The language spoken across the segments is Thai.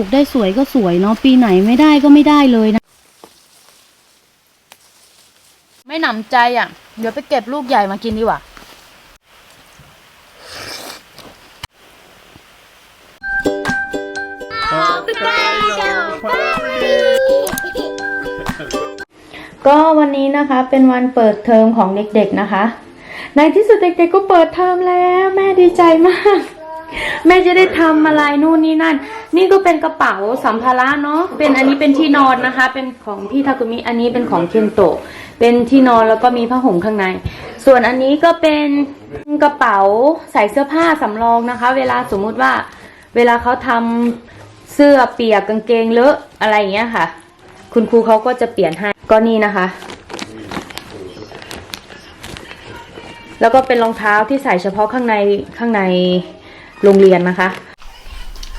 ปีไหนปลูกได้สวยก็สวยเนาะปีไหนไม่ได้ก็ไม่ได้เลยนะ ไม่หนำใจอะ เดี๋ยวไปเก็บลูกใหญ่มากินดีกว่า ก็วันนี้นะคะเป็นวันเปิดเทอมของเด็กๆนะคะ ในที่สุดเด็กๆก็เปิดเทอมแล้ว แม่ดีใจมาก แม่จะได้ทำอะไรนู่นนี่นั่น นี่ก็เป็นกระเป๋าสัมภาระเนาะเป็นอันนี้เป็นที่นอนนะคะ เป็นของพี่ทากุมิอันนี้เป็นของเคนโตะเป็นที่นอนแล้วก็มีผ้าห่มข้างใน ส่วนอันนี้ก็เป็นกระเป๋าใส่เสื้อผ้าสำรองนะคะ เวลาสมมุติว่า เวลาเขาทำเสื้อเปียกกางเกงเลอะอะไรอย่างเงี้ยค่ะ คุณครูเขาก็จะเปลี่ยนให้ก็นี่นะคะ แล้วก็เป็นรองเท้าที่ใส่เฉพาะข้างในข้างในโรงเรียนนะคะ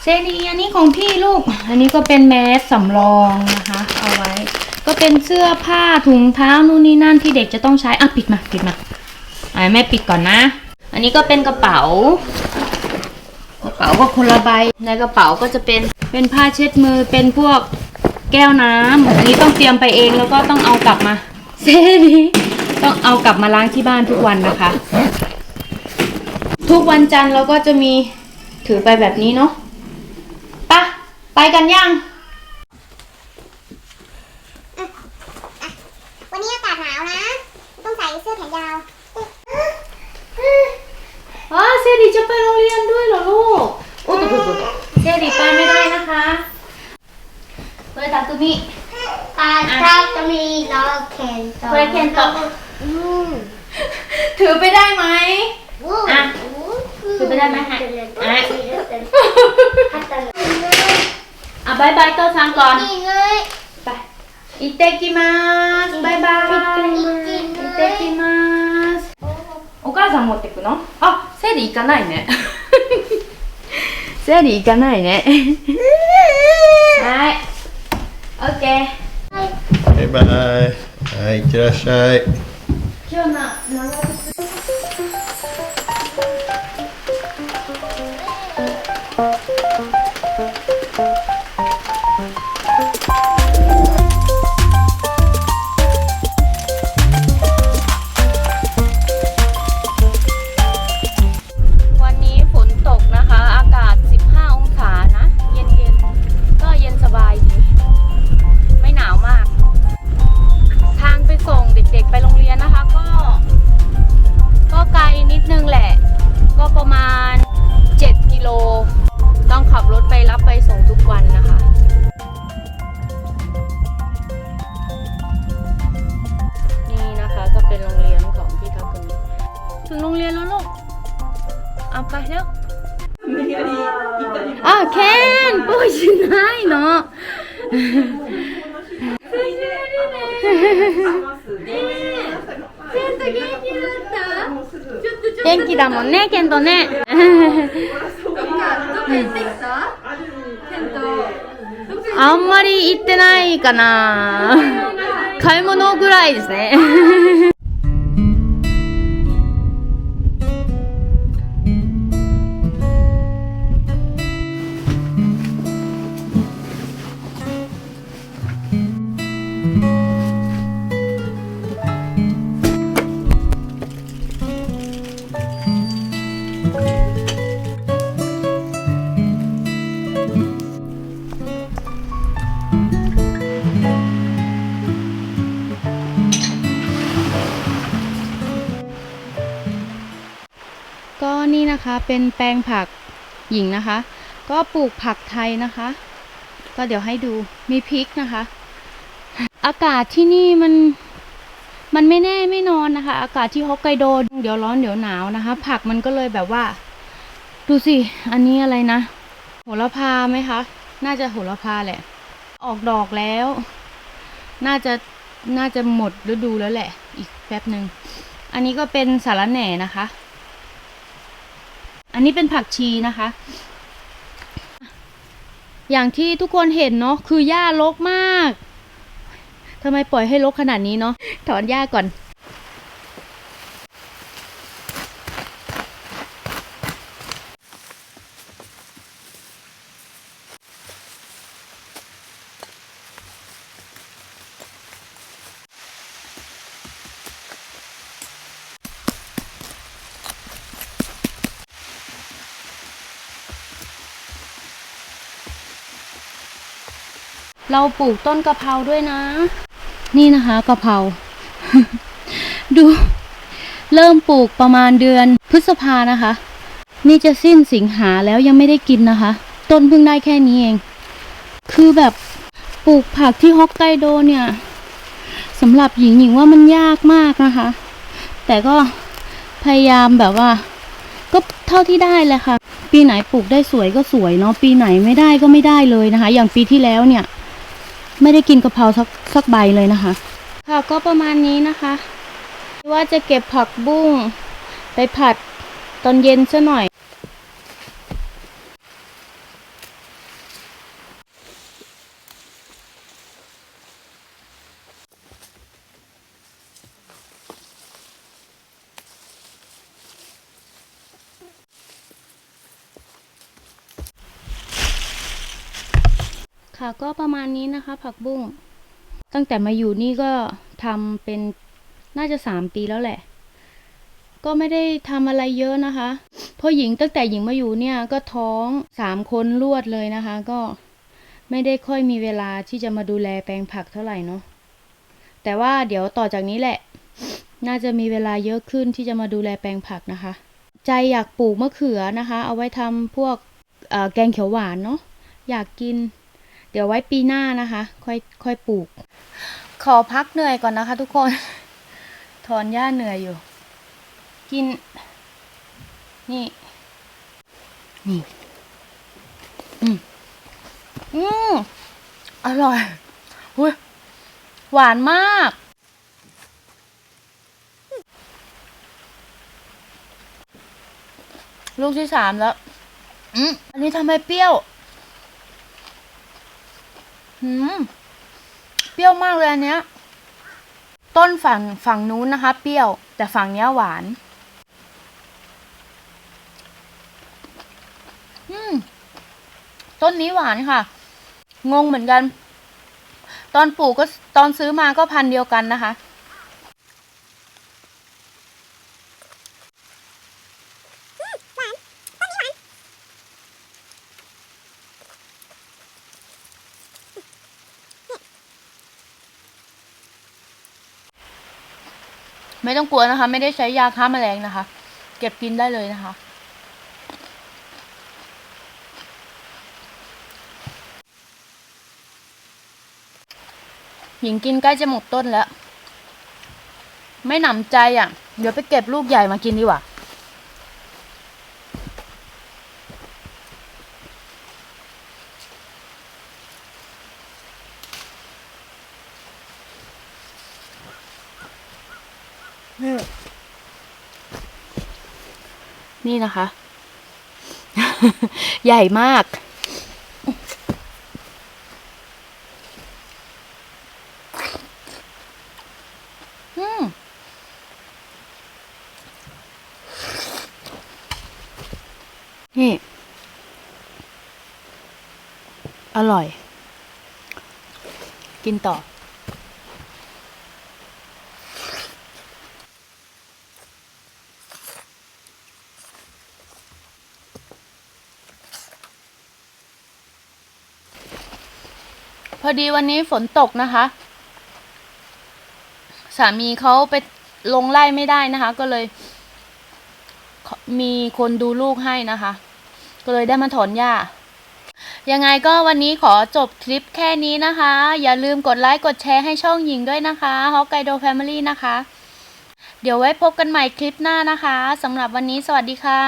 เซนีอันนี้ของพี่ลูก อันนี้ก็เป็นแมสสำรองนะคะ เอาไว้ ก็เป็นเสื้อผ้าถุงเท้านู่นนี่นั่นที่เด็กจะต้องใช้ อะปิดมาปิดมาไอะแม่ปิดก่อนนะ อันนี้ก็เป็นกระเป๋า กระเป๋าก็คนละใบ ในกระเป๋าก็จะเป็น เป็นผ้าเช็ดมือ เป็นพวกแก้วน้ำอันนี้ต้องเตรียมไปเองแล้วก็ต้องเอากลับมาเซนีต้องเอากลับมาล้างที่บ้านทุกวันนะคะ ทุกวันจันทร์เราก็จะมีถือไปแบบนี้เนาะ กันยัง วันนี้อากาศหนาวนะ ต้องใส่เสื้อแขนยาวอ๋อเซดีจะไปโรงเรียนด้วยเหรอลูกโอ้ตุ๊ตุ๊ตุ๊เซดีไปไม่ได้นะคะเปิดตาตุมิ ตาครับจะมีล้อแขนต่อเปิดแขนต่ออืมถือไปได้ไหมอู้อะ ถือไปได้ไหมฮะอะ バイバイ父さんこん。行ってきます。バイバイ。行ってきます。お母さん持ってくの？あ、セリ行かないね。セリ行かないね。はい。オッケー。バイバイ。はい、いってらっしゃい。今日の元気だもんね、ケントね。あんまり行ってないかな。買い物ぐらいですね。 เป็นแปลงผักหญิงนะคะ ก็ปลูกผักไทยนะคะ ก็เดี๋ยวให้ดูมีพริกนะคะ อากาศที่นี่มันมันไม่แน่ไม่นอนนะคะ อากาศที่ฮอกไกโดเดี๋ยวร้อนเดี๋ยวหนาวนะคะ ผักมันก็เลยแบบว่า ดูสิ อันนี้อะไรนะ โหระพาไหมคะ น่าจะโหระพาแหละ ออกดอกแล้ว น่าจะน่าจะหมดฤดูแล้วแหละ อีกแป๊บหนึ่งอันนี้ก็เป็นสาระแหน่นะคะ อันนี้เป็นผักชีนะคะ อย่างที่ทุกคนเห็นเนาะคือหญ้ารกมากทำไมปล่อยให้รกขนาดนี้เนาะถอนหญ้าก่อน เราปลูกต้นกะเพราด้วยนะ นี่นะคะกะเพรา ดู เริ่มปลูกประมาณเดือนพฤษภานะคะ นี่จะสิ้นสิงหาแล้วยังไม่ได้กินนะคะ ต้นเพิ่งได้แค่นี้เอง คือแบบปลูกผักที่ฮอกไกโดเนี่ยสำหรับหญิงหญิงว่ามันยากมากนะคะ แต่ก็พยายามแบบว่า ก็เท่าที่ได้แหละค่ะ ปีไหนปลูกได้สวยก็สวยเนาะปีไหนไม่ได้ก็ไม่ได้เลยนะคะ อย่างปีที่แล้วเนี่ย ไม่ได้กินกะเพราสักสักใบเลยนะคะค่ะก็ประมาณนี้นะคะ ว่าจะเก็บผักบุ้งไปผัดตอนเย็นซะหน่อย ค่ะ ก็ประมาณนี้นะคะ ผักบุ้ง ตั้งแต่มาอยู่นี่ก็ทำเป็นน่าจะสามปีแล้วแหละ ก็ไม่ได้ทำอะไรเยอะนะคะเพราะหญิงตั้งแต่หญิงมาอยู่เนี่ยก็ท้องสามคนรวดเลยนะคะ ก็ไม่ได้ค่อยมีเวลาที่จะมาดูแลแปลงผักเท่าไหร่เนาะแต่ว่าเดี๋ยวต่อจากนี้แหละ น่าจะมีเวลาเยอะขึ้นที่จะมาดูแลแปลงผักนะคะ ใจอยากปลูกมะเขือนะคะ เอาไว้ทำพวกแกงเขียวหวานเนาะอยากกิน เดี๋ยวไว้ปีหน้านะคะ ค่อยค่อยปลูก ขอพักเหนื่อยก่อนนะคะทุกคน ถอนหญ้าเหนื่อยอยู่ กิน นี่ นี่ อืมอืมอร่อยหุยหวานมาก ลูกที่สามแล้ว อืมอันนี้ทำไมเปรี้ยว หืมเปรี้ยวมากเลยอันเนี้ย ต้นฝั่งฝั่งนู้นนะคะ เปรี้ยว แต่ฝั่งเนี้ยหวาน อืม ต้นนี้หวานค่ะ งงเหมือนกัน ตอนปลูกก็ตอนซื้อมาก็พันเดียวกันนะคะ ไม่ต้องกลัวนะคะ ไม่ได้ใช้ยาฆ่าแมลงนะคะ เก็บกินได้เลยนะคะ หญิงกินใกล้จะหมดต้นแล้ว ไม่หนำใจอะ เดี๋ยวไปเก็บลูกใหญ่มากินดีกว่า นี่นะคะ ใหญ่มาก อืมนี่ อร่อย กินต่อ พอดีวันนี้ฝนตกนะคะ สามีเขาไปลงไล่ไม่ได้นะคะ ก็เลย มีคนดูลูกให้นะคะ ก็เลยได้มาถอนหญ้ายังไงก็วันนี้ขอจบคลิปแค่นี้นะคะ อย่าลืมกดไลค์กดแชร์ให้ช่องหญิงด้วยนะคะฮอกไกโดแฟมิลี่นะคะ เดี๋ยวไว้พบกันใหม่คลิปหน้านะคะสำหรับวันนี้สวัสดีค่ะ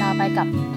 ลาไปกับ